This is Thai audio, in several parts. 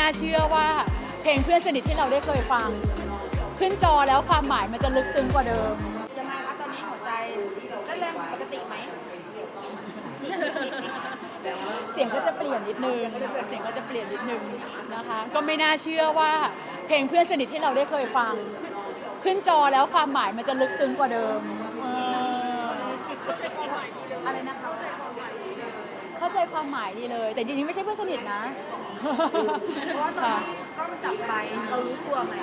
น่าเชื่อว่าเพลงเพื่อนสนิทที่เราได้เคยฟัง ขึ้นจอแล้วความหมายมันจะลึกซึ้งกว่าเดิมยังไงคะตอนนี้หัวใจเต้นแรงปกติไหมเสียงก็จะเปลี่ยนนิดนึงเสียงก็จะเปลี่ยนนิดนึงนะคะ ก็ไม่น่าเชื่อว่าเพลงเพื่อนสนิทที่เราได้เคยฟัง ขึ้นจอแล้วความหมายมันจะลึกซึ้งกว่าเดิมเอออะไรนะคะ เข้าใจความหมายดีเลย แต่จริงๆไม่ใช่เพื่อนสนิทนะเพราะว่าตอนค่ะที่กล้องจับไปเรารู้ตัวไหม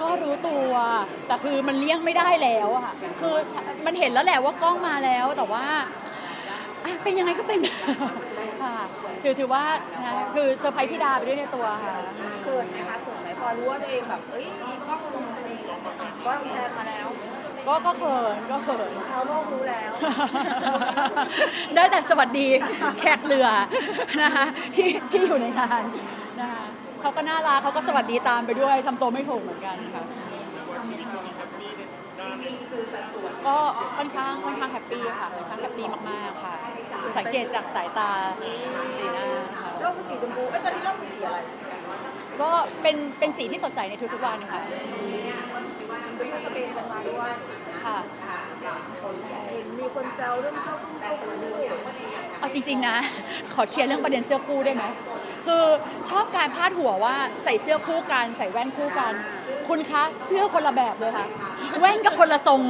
ก็รู้ตัวแต่คือมันเลี่ยงไม่ได้แล้วอะค่ะคือมันเห็นแล้วแหละว่ากล้องมาแล้วแต่ว่าอะเป็นยังไงก็เป็น ค่ะถือถือว่านะคือเซอร์ไพรส์พี่ดาไปด้วยในตัวค่ะเขินไหมคะเขินไหมพอรู้ว่าตัวเองแบบเอ้ยมีกล้องลงกล้องแทนมาแล้ว ก็ก็เขินก็เขินชาวโลกรู้แล้ว ได้แต่สวัสดีแขกเรือนะคะที่ที่อยู่ในงานนะคะเขาก็น่ารักเขาก็สวัสดีตามไปด้วยทำตัวไม่ถูกเหมือนกันค่ะก็ค่อนข้างค่อนข้างแฮปปี้ค่ะค่อนข้างแฮปปี้มากๆค่ะ สังเกตจากสายตาสีหน้าค่ะโลกเป็นสีชมพูเอ้ยตอนนี้โลกเป็นสีอะไร ก็เป็นเป็นสีที่สดใสในทุกๆวันค่ะเป็นเทศเปนกันมาด้วยค่ะเห็นมีคนแซวเรื่องเข้าตุ้งเข้าสู่ลูกเอาจริง ๆ นะ ขอเคลียร์เรื่องประเด็นเสื้อคู่ได้ไหมคือชอบการพาดหัวว่าใส่เสื้อคู่กันใส่แว่นคู่กัน คุณคะเสื้อคนละแบบเลยค่ะ แว่นก็คนละทรง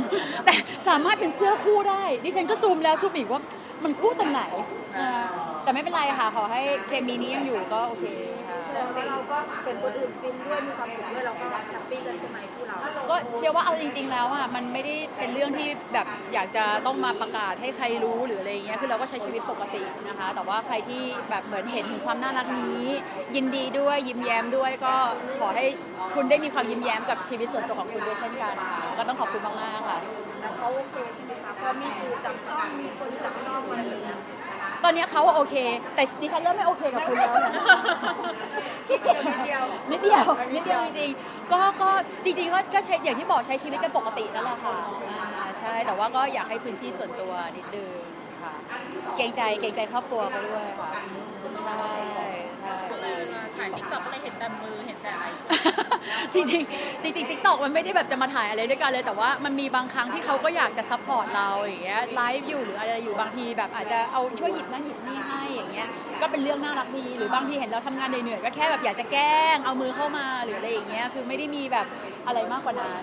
แต่สามารถเป็นเสื้อคู่ได้ ดิฉันก็ซูมแล้วซูมอีกว่ามันคู่ตรงไหนอ่าแต่ไม่เป็นไรค่ะ ขอให้เคมีนี้ยังอยู่ก็โอเคค่ะแสดงว่าเราก็็นคนอื่นฟินด้วยมีความสุขด้วยเราก็แฮปปี้กันใช่ไหมคู่เราก็เชื่อว่าเอาจริง ๆ แล้วอะมันไม่ได้เป็นเรื่องที่แบบอยากจะต้องมาประกาศให้ใครรู้หรืออะไรอย่างเงี้ยคือเราก็ใช้ชีวิตปกตินะคะ แต่ว่าใครที่แบบเหมือนเห็นถึงความน่ารักนี้ ยินดีด้วยยิ้มแย้มด้วยก็ขอให้คุณได้มีความยิ้มแย้มกับชีวิตส่วนตัวของคุณด้วยเช่นกันค่ะก็ต้องขอบคุณมากๆค่ะ แล้วเขาโอเคใช่ไหมคะเพราะมีคือจับต้องมีคนจับต้องอะไรแบบเนี้ย ตอนเนี้ยเขาโอเค แต่ดิฉันเริ่มไม่โอเคกับคุณแล้วนะนิดเดียวนิดเดียวนิดเดียวนิดเดียวจริงๆก็ก็จริงๆก็ก็ใช้อย่างที่บอกใช้ชีวิตกันปกตินั่นแหละค่ะอ่าใช่แต่ว่าก็อยากให้พื้นที่ส่วนตัวนิดนึงค่ะ เกรงใจเกรงใจครอบครัวเขาด้วยค่ะใช่ใช่ ถ่ายติ๊กต็อกอะไรเห็นแต่มือเห็นแต่อะไร จริงๆ จริงๆทิกตอกมันไม่ได้แบบจะมาถ่ายอะไรด้วยกันเลย แต่ว่ามันมีบางครั้งที่เขาก็อยากจะซัพพอร์ตเราอย่างเงี้ยไลฟ์อยู่หรืออะไรอยู่บางทีแบบอาจจะเอาช่วยหยิบนั่นหยิบนี่ให้อย่างเงี้ยก็เป็นเรื่องน่ารักดีหรือบางทีเห็นเราทำงานเหนื่อยๆก็แค่แบบอยากจะแกล้งเอามือเข้ามาหรืออะไรอย่างเงี้ยคือไม่ได้มีแบบอะไรมากกว่านั้น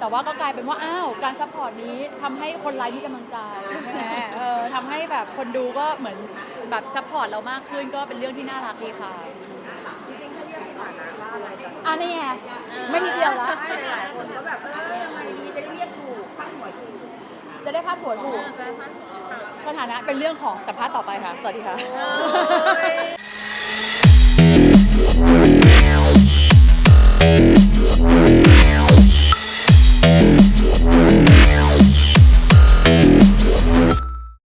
แต่ว่าก็กลายเป็นว่าอ้าวการซัพพอร์ตนี้ทำให้คนไลฟ์มีกำลังใจใช่ไหมเออทำให้แบบคนดูก็เหมือนแบบซัพพอร์ตเรามากขึ้นก็เป็นเรื่องที่น่ารักดีค่ะ จริงๆถ้าเรียกสถานะว่าอะไรจะอันนี้ไงไม่นิดเดียวละใช่หลายๆคนก็แบบเออยังไงดีจะได้เรียกถูกข้างหัวถูกจะได้พาดหัวถูกสถานะเป็นเรื่องของสัมภาษณ์ต่อไปค่ะ สวัสดีค่ะโอ้ย